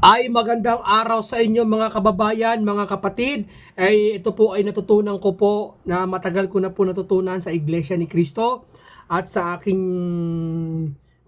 Ay magandang araw sa inyo mga kababayan, mga kapatid. Ay ito po ay natutunan ko po na matagal ko na po natutunan sa Iglesia ni Cristo at sa aking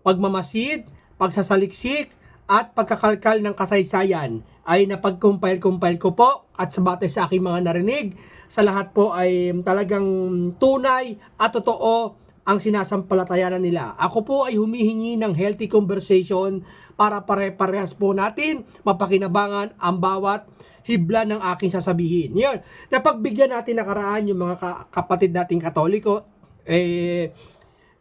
pagmamasid, pagsasaliksik at pagkakalkal ng kasaysayan ay napag-compile-compile ko po at sa batay sa aking mga narinig sa lahat po ay talagang tunay at totoo ang sinasampalatayanan nila. Ako po ay humihingi ng healthy conversation para pare-parehas po natin mapakinabangan ang bawat hibla ng aking sasabihin. Yan. Napagbigyan natin nakaraan yung mga ka- kapatid nating katoliko, eh,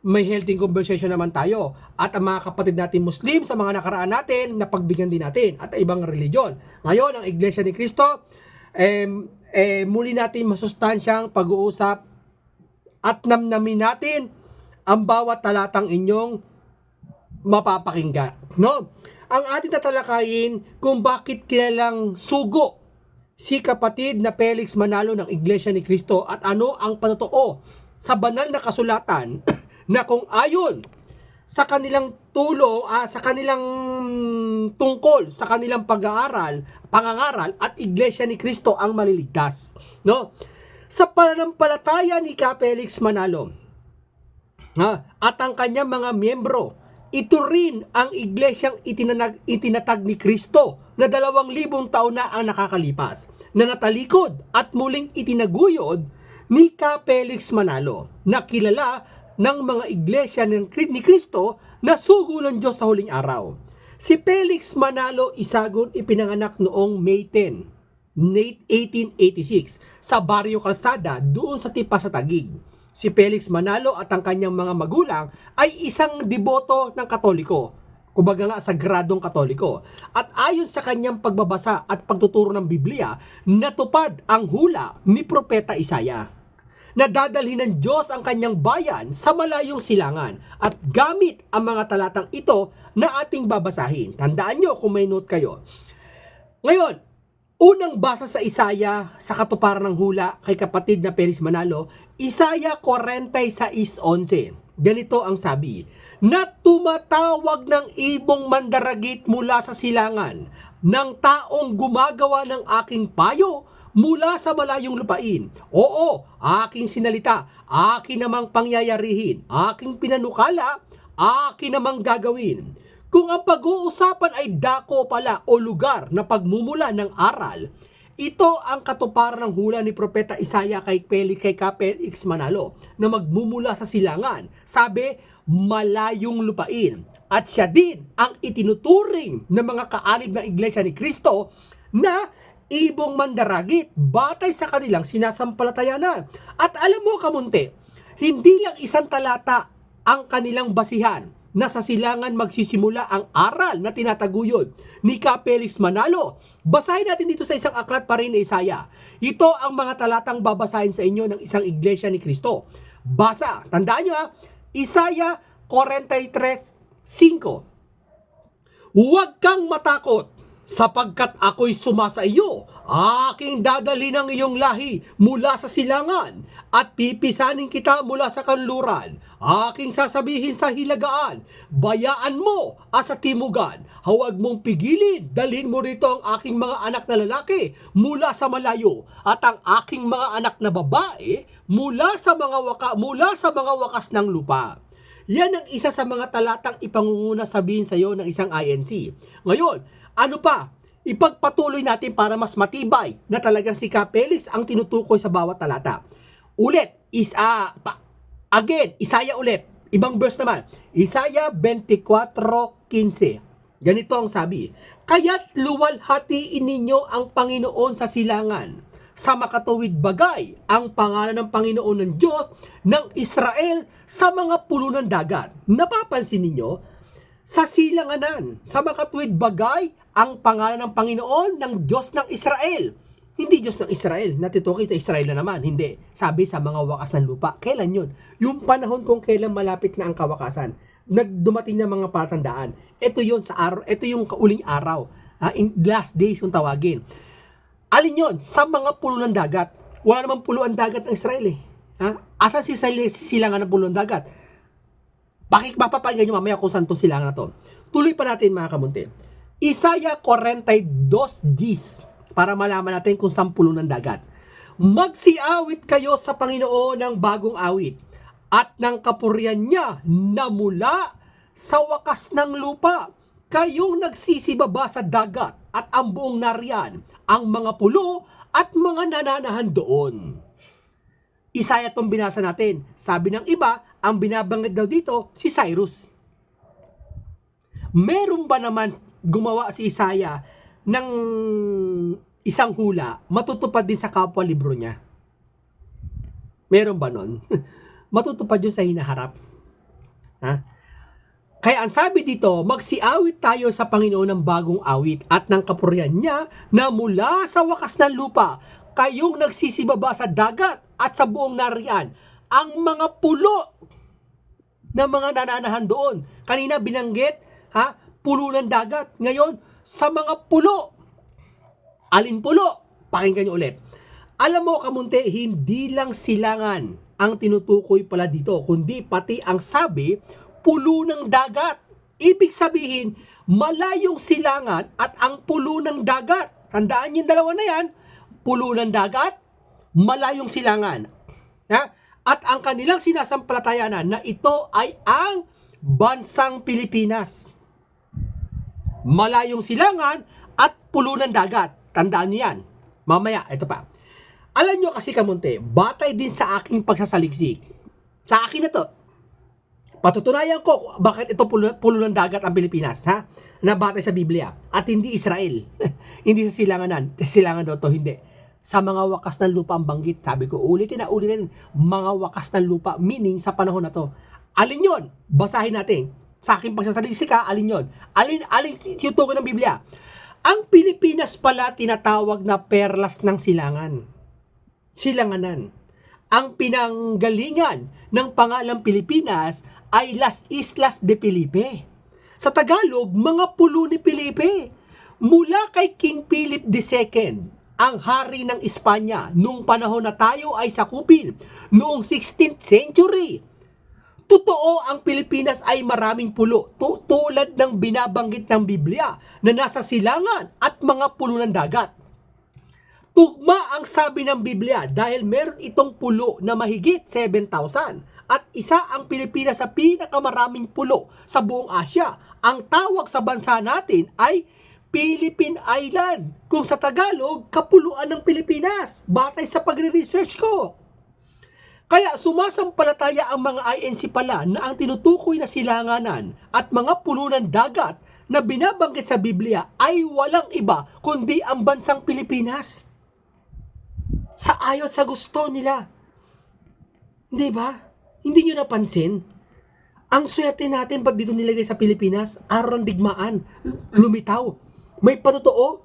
may healthy conversation naman tayo. At ang mga kapatid natin Muslim sa mga nakaraan natin, napagbigyan din natin. At ibang religion. Ngayon, ang Iglesia ni Cristo, eh, eh, muli natin masustansyang pag-uusap at namnamin natin ang bawat talatang inyong mapapakinggan. No? Ang ating tatalakayin kung bakit kilalang sugo si kapatid na Felix Manalo ng Iglesia ni Cristo at ano ang patotoo sa banal na kasulatan na kung ayon sa kanilang tulong, ah, sa kanilang tungkol, sa kanilang pag-aaral, pangangaral at Iglesia ni Cristo ang maliligtas. No? Sa pananampalataya ni Ka Felix Manalo, ha, at ang kanyang mga miyembro, ito rin ang iglesyang itinanag, itinatag ni Kristo na dalawang libong taon na ang nakakalipas, na natalikod at muling itinaguyod ni Ka Felix Manalo, na kilala ng mga iglesia ng, ni Kristo na sugo ng Diyos sa huling araw. Si Felix Manalo Isagon ipinanganak noong May 10, 1886 sa Barrio Calzada doon sa Tipa sa Tagig. Si Felix Manalo at ang kanyang mga magulang ay isang deboto ng Katoliko. Kumbaga nga sagradong Katoliko. At ayon sa kanyang pagbabasa at pagtuturo ng Biblia, natupad ang hula ni Propeta Isaya na dadalhin ng Diyos ang kanyang bayan sa malayong silangan at gamit ang mga talatang ito na ating babasahin. Tandaan nyo kung may note kayo. Ngayon, unang basa sa Isaya sa katuparan ng hula kay kapatid na Peris Manalo, Isaya 46.11. Ganito ang sabi, na tumatawag ng ibong mandaragit mula sa silangan, ng taong gumagawa ng aking payo mula sa malayong lupain. Oo, aking sinalita, akin namang pangyayarihin, aking pinanukala, akin namang gagawin. Kung ang pag-uusapan ay dako pala o lugar na pagmumula ng aral, ito ang katuparan ng hula ni Propeta Isaya kay Peli kay Kapel X Manalo na magmumula sa silangan. Sabi, malayong lupain. At siya din ang itinuturing ng mga kaalib ng Iglesia ni Kristo na ibong mandaragit batay sa kanilang sinasampalatayanan. At alam mo kamunti, hindi lang isang talata ang kanilang basihan na sa silangan magsisimula ang aral na tinataguyod ni Ka Manalo. Basahin natin dito sa isang aklat pa rin ni Isaya. Ito ang mga talatang babasahin sa inyo ng isang iglesia ni Kristo. Basa, tandaan nyo ha, Isaya 43.5 Huwag kang matakot sapagkat ako'y sumasa iyo. Aking dadali ng iyong lahi mula sa silangan at pipisanin kita mula sa kanluran. Aking sasabihin sa hilagaan, bayaan mo asa timugan. Huwag mong pigilin, dalhin mo rito ang aking mga anak na lalaki mula sa malayo at ang aking mga anak na babae mula sa mga waka, mula sa mga wakas ng lupa. Yan ang isa sa mga talatang ipangunguna sabihin sa iyo ng isang INC. Ngayon, ano pa? Ipagpatuloy natin para mas matibay na talagang si Kapelix ang tinutukoy sa bawat talata. Ulit, is ah, pa, again, Isaya ulit. Ibang verse naman. Isaya 24:15. Ganito ang sabi, Kaya't luwalhatiin ninyo ang Panginoon sa silangan sa makatuwid bagay ang pangalan ng Panginoon ng Diyos ng Israel sa mga pulo ng dagat. Napapansin ninyo, sa silanganan, sa makatuwid bagay ang pangalan ng Panginoon ng Diyos ng Israel. Hindi Diyos ng Israel, natutukoy sa Israel na naman, hindi. Sabi sa mga wakas ng lupa. Kailan yun? Yung panahon kung kailan malapit na ang kawakasan. Nagdumating na mga patandaan. Ito yun sa araw, ito yung kauling araw. Ha? In last days kung tawagin. Alin yon Sa mga pulo ng dagat. Wala namang pulo ang dagat ng Israel eh. Ha? Asa si silangan ng pulo ng dagat? Bakit mapapakinggan nyo mamaya kung saan to silangan na to? Tuloy pa natin mga kamunti. Isaya 42 Gs para malaman natin kung saan pulo ng dagat. Magsiawit kayo sa Panginoon ng bagong awit at ng kapurian niya na mula sa wakas ng lupa. Kayong nagsisibaba sa dagat at ang buong nariyan, ang mga pulo at mga nananahan doon. Isaya itong binasa natin. Sabi ng iba, ang binabanggit daw dito, si Cyrus. Meron ba naman gumawa si Isaya ng isang hula, matutupad din sa kapwa libro niya? Meron ba nun? matutupad yun sa hinaharap. Ha? Kaya ang sabi dito, magsiawit tayo sa Panginoon ng bagong awit at ng kapurian niya na mula sa wakas ng lupa, kayong nagsisibaba sa dagat at sa buong nariyan, ang mga pulo na mga nananahan doon. Kanina binanggit, ha, pulo ng dagat. Ngayon, sa mga pulo. Alin pulo? Pakinggan nyo ulit. Alam mo, kamunte, hindi lang silangan ang tinutukoy pala dito, kundi pati ang sabi, pulo ng dagat. Ibig sabihin, malayong silangan at ang pulo ng dagat. Tandaan yung dalawa na yan, pulo ng dagat, malayong silangan. Ha? At ang kanilang sinasampalatayanan na ito ay ang bansang Pilipinas. Malayong silangan at pulo ng dagat. Tandaan niyo yan. Mamaya, ito pa. Alam nyo kasi kamunte, batay din sa aking pagsasaliksik. Sa akin na to. Patutunayan ko bakit ito pulo, ng dagat ang Pilipinas, ha? Na batay sa Biblia. At hindi Israel. hindi sa silanganan. Sa silangan daw to, hindi. Sa mga wakas ng lupa ang banggit. Sabi ko, ulitin na ulitin. Mga wakas ng lupa. Meaning, sa panahon na to. Alin yon? Basahin natin. Sa aking pagsasaliksik ha, alin yon? Alin, alin tinutukoy ng Biblia? Ang Pilipinas pala tinatawag na perlas ng silangan silanganan. Ang pinanggalingan ng pangalang Pilipinas ay Las Islas de Felipe. Sa Tagalog, mga pulo ni Felipe. Mula kay King Philip II, ang hari ng Espanya noong panahon na tayo ay sakupin noong 16th century. Totoo ang Pilipinas ay maraming pulo tu- tulad ng binabanggit ng Biblia na nasa silangan at mga pulo ng dagat. Tugma ang sabi ng Biblia dahil meron itong pulo na mahigit 7,000 at isa ang Pilipinas sa pinakamaraming pulo sa buong Asya. Ang tawag sa bansa natin ay Philippine Island. Kung sa Tagalog, kapuluan ng Pilipinas. Batay sa pagre-research ko. Kaya sumasampalataya ang mga INC pala na ang tinutukoy na silanganan at mga pulo ng dagat na binabanggit sa Biblia ay walang iba kundi ang bansang Pilipinas sa ayot sa gusto nila. Di ba? Hindi nyo napansin? Ang swerte natin pag dito nilagay sa Pilipinas, araw ng digmaan, lumitaw. May patotoo.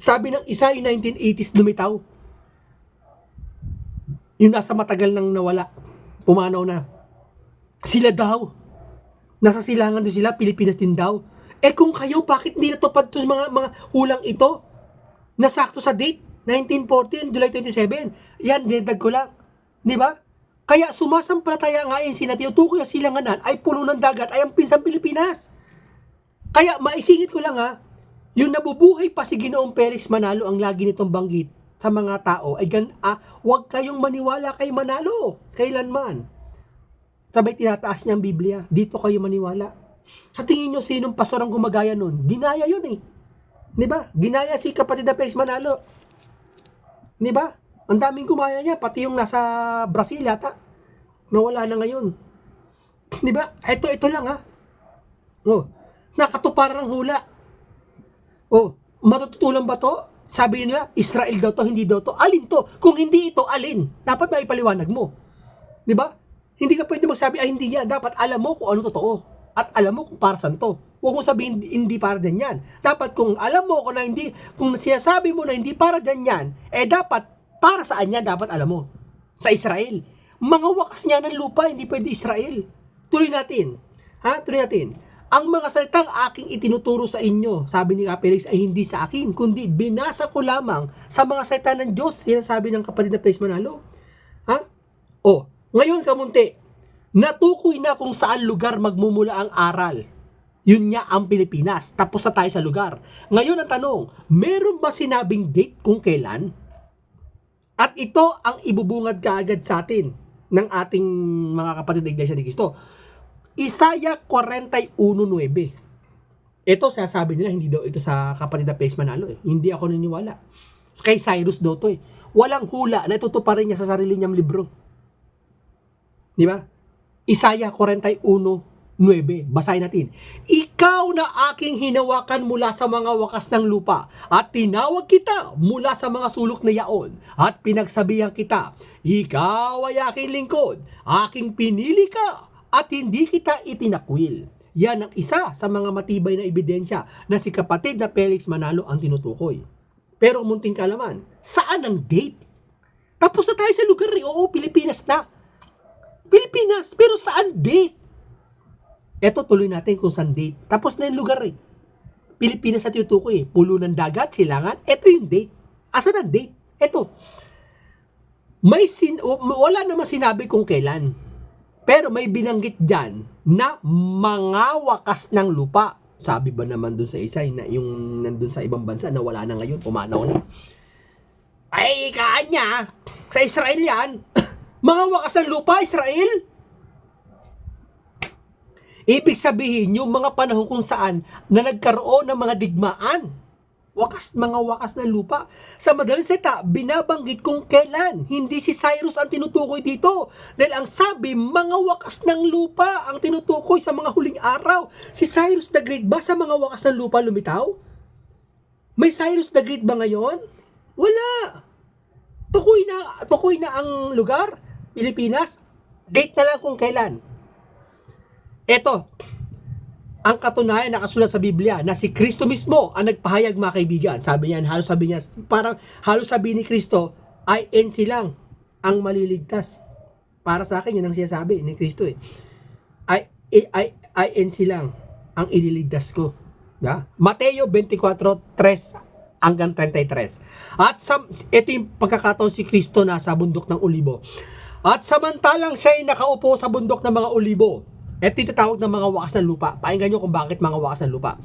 Sabi ng isa, yung 1980s lumitaw. Yung nasa matagal nang nawala, pumanaw na. Sila daw. Nasa silangan din sila, Pilipinas din daw. Eh kung kayo, bakit hindi natupad to mga, mga hulang ito? Nasakto sa date, 1914, July 27. Yan, dinagdag ko lang. Di ba? Kaya sumasampalataya nga yung sinatiyo tukoy na silanganan ay pulo ng dagat ay ang pinsang Pilipinas. Kaya maisingit ko lang ha, yung nabubuhay pa si Ginoong Felix Manalo ang lagi nitong banggit sa mga tao ay gan ah, huwag kayong maniwala kay Manalo kailanman. Sabay tinataas niya ang Biblia, dito kayo maniwala. Sa tingin nyo, sinong pastor ang gumagaya nun? Ginaya yun eh. Di ba? Ginaya si kapatid na Felix Manalo. Di ba? Ang daming kumaya niya, pati yung nasa Brazil yata. Nawala na ngayon. Di ba? Ito, ito lang ha. Oh, nakatuparan ng hula. Oh, matututulan ba to? Sabi nila, Israel daw to, hindi daw to. Alin to? Kung hindi ito, alin? Dapat may paliwanag mo. Di ba? Hindi ka pwede magsabi, ay hindi yan. Dapat alam mo kung ano totoo. At alam mo kung para saan to. Huwag mo sabihin hindi para dyan yan. Dapat kung alam mo kung na hindi, kung sinasabi mo na hindi para dyan yan, eh dapat para saan yan dapat alam mo. Sa Israel. Mga wakas niya ng lupa, hindi pwede Israel. Tuloy natin. Ha? Tuloy natin. Ang mga salitang aking itinuturo sa inyo, sabi ni Felix, ay hindi sa akin, kundi binasa ko lamang sa mga salita ng Diyos, sinasabi ng kapatid na Felix Manalo. Ha? O, ngayon kamunti, natukoy na kung saan lugar magmumula ang aral. Yun nga ang Pilipinas. Tapos na tayo sa lugar. Ngayon ang tanong, meron ba sinabing date kung kailan? At ito ang ibubungad kaagad sa atin ng ating mga kapatid na Iglesia ni Cristo. Isaya 41.9 Ito, sasabi nila, hindi daw ito sa kapatid na Felix Manalo eh. Hindi ako naniniwala. Kay Cyrus daw to eh. Walang hula na itutuparin niya sa sarili niyang libro. Di ba? Isaya 41.9 Basahin natin. Ikaw na aking hinawakan mula sa mga wakas ng lupa at tinawag kita mula sa mga sulok na yaon at pinagsabihan kita, ikaw ay aking lingkod, aking pinili ka at hindi kita itinakwil. Yan ang isa sa mga matibay na ebidensya na si kapatid na Felix Manalo ang tinutukoy. Pero munting kalaman, saan ang date? Tapos na tayo sa lugar eh. Oo, Pilipinas na. Pilipinas, pero saan date? Eto, tuloy natin kung saan date. Tapos na yung lugar eh. Pilipinas sa tinutukoy eh. Pulo ng dagat, silangan. Eto yung date. Asan ang date? Eto. May sin wala naman sinabi kung kailan. Pero may binanggit dyan na mga wakas ng lupa. Sabi ba naman dun sa isa, na yung nandun sa ibang bansa na wala na ngayon, pumanaw na. Ay, kanya, sa Israel yan. mga wakas ng lupa, Israel. Ibig sabihin, yung mga panahon kung saan na nagkaroon ng mga digmaan, wakas, mga wakas ng lupa. Sa madaling salita, binabanggit kung kailan. Hindi si Cyrus ang tinutukoy dito. Dahil ang sabi, mga wakas ng lupa ang tinutukoy sa mga huling araw. Si Cyrus the Great ba sa mga wakas ng lupa lumitaw? May Cyrus the Great ba ngayon? Wala. Tukoy na, tukoy na ang lugar, Pilipinas. Date na lang kung kailan. Eto, ang katunayan nakasulat sa Biblia na si Kristo mismo ang nagpahayag mga kaibigan. Sabi niya, halos sabi niya, parang halos sabi ni Kristo, ay NC lang ang maliligtas. Para sa akin, yan ang sinasabi ni Kristo eh. Ay, ay, ay, NC lang ang ililigtas ko. Ya? Mateo 24:3 hanggang 33. At sa, ito yung pagkakataon si Kristo nasa bundok ng Olibo. At samantalang siya ay nakaupo sa bundok ng mga Olibo, at tinatawag ng mga wakas ng lupa. Pakinggan nyo kung bakit mga wakas ng lupa.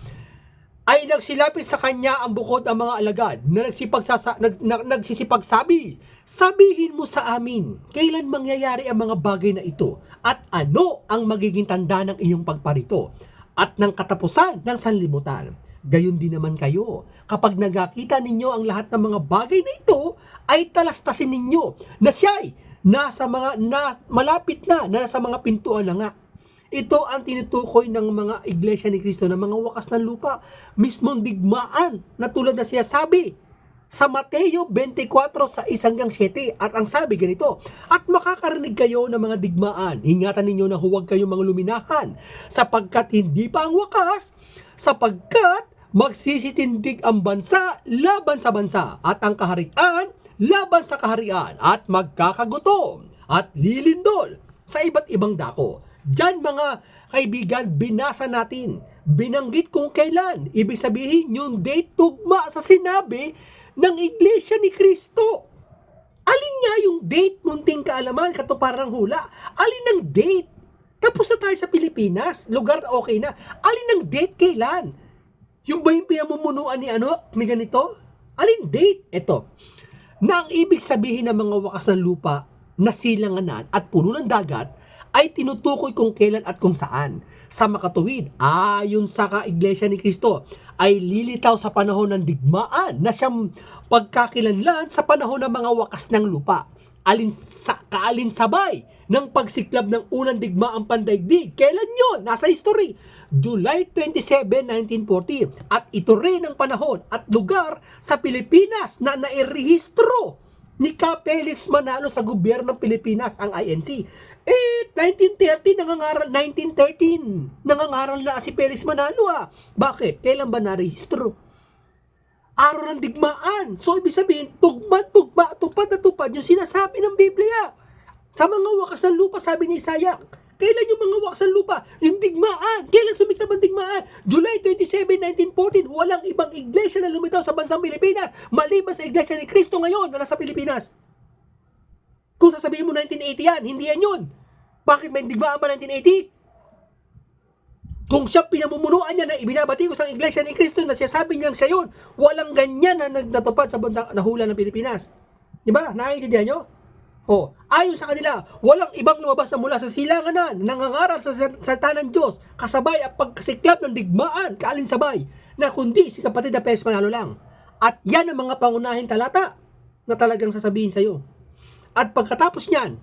Ay nagsilapit sa kanya ang bukod ang mga alagad na nagsipagsasa, nag, nag, nagsisipagsabi, Sabihin mo sa amin, kailan mangyayari ang mga bagay na ito at ano ang magiging tanda ng iyong pagparito at ng katapusan ng sanlibutan. Gayon din naman kayo. Kapag nagkakita ninyo ang lahat ng mga bagay na ito, ay talastasin ninyo na siya'y nasa mga na, malapit na, na nasa mga pintuan na nga. Ito ang tinutukoy ng mga iglesia ni Kristo ng mga wakas ng lupa. Mismong digmaan na tulad na siya sabi sa Mateo 24 sa 1 hanggang 7 at ang sabi ganito, At makakarinig kayo ng mga digmaan, ingatan ninyo na huwag kayong mga luminahan, sapagkat hindi pa ang wakas, sapagkat magsisitindig ang bansa laban sa bansa, at ang kaharian laban sa kaharian, at magkakagutom, at lilindol sa iba't ibang dako. Diyan mga kaibigan, binasa natin, binanggit kung kailan, ibig sabihin yung date tugma sa sinabi ng Iglesia ni Kristo. Alin nga yung date, munting kaalaman, katuparang hula? Alin ang date? Tapos na tayo sa Pilipinas, lugar okay na. Alin ang date kailan? Yung ba yung pinamumunuan ni ano, ni ganito? Alin date? Ito, na ang ibig sabihin ng mga wakas ng lupa na silanganan at puno ng dagat ay tinutukoy kung kailan at kung saan. Sa makatuwid, ayon sa kaiglesia ni Kristo, ay lilitaw sa panahon ng digmaan na siyang pagkakilanlan sa panahon ng mga wakas ng lupa. Alin sa kaalinsabay ng pagsiklab ng unang digmaang pandaigdig. Kailan yon? Nasa history. July 27, 1940. At ito rin ang panahon at lugar sa Pilipinas na nairehistro ni Ka Felix Manalo sa gobyerno ng Pilipinas ang INC. Eh, 1930, nangangaral, 1913, nangangaral na si Felix Manalo ah. Bakit? Kailan ba narehistro? Araw ng digmaan. So, ibig sabihin, tugma, tugma, tupad na tupad yung sinasabi ng Biblia. Sa mga wakas ng lupa, sabi ni Isaiah, kailan yung mga wakas ng lupa? Yung digmaan. Kailan sumiklab ang digmaan? July 27, 1914, walang ibang iglesia na lumitaw sa bansang Pilipinas maliban sa iglesia ni Kristo ngayon na nasa Pilipinas. Kung sasabihin mo 1980 yan, hindi yan yun. Bakit may digmaan ba 1980? Kung siya pinamumunuan niya na ibinabati ko sa iglesia ni Kristo na siya sabi niyang siya yun, walang ganyan na nagnatupad sa bundang nahula ng Pilipinas. Di ba? Nakikita niyo? Oh, ayon sa kanila, walang ibang lumabas na mula sa silanganan, nangangaral sa salita ng Diyos, kasabay at pagkasiklab ng digmaan, kaalinsabay, na kundi si kapatid na Pes Manalo lang. At yan ang mga pangunahing talata na talagang sasabihin sa'yo. At pagkatapos niyan,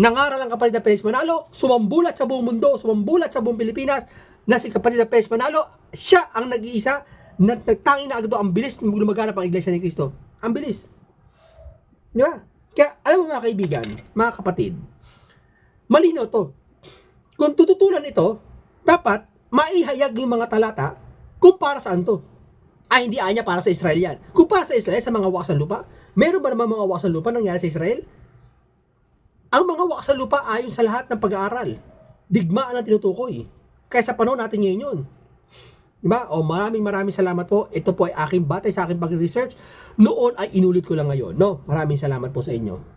nangaral ang kapatid na Pes Manalo, sumambulat sa buong mundo, sumambulat sa buong Pilipinas, na si kapatid na Pes Manalo, siya ang nag-iisa na nagtangin na agad ang bilis na lumaganap ang Iglesia ni Cristo. Ang bilis. Di ba? Kaya, alam mo mga kaibigan, mga kapatid, malino to. Kung tututulan ito, dapat maihayag yung mga talata kung para saan to. Ay, hindi anya para sa Israel yan. Kung para sa Israel, sa mga wakas ng lupa, meron ba naman mga wakas ng lupa nangyari sa Israel? Ang mga wakas ng lupa ayon sa lahat ng pag-aaral. Digmaan ang tinutukoy. Kaya sa panahon natin ngayon yun. Diba? O maraming maraming salamat po. Ito po ay aking batay sa aking pag-research. Noon ay inulit ko lang ngayon. No? Maraming salamat po sa inyo.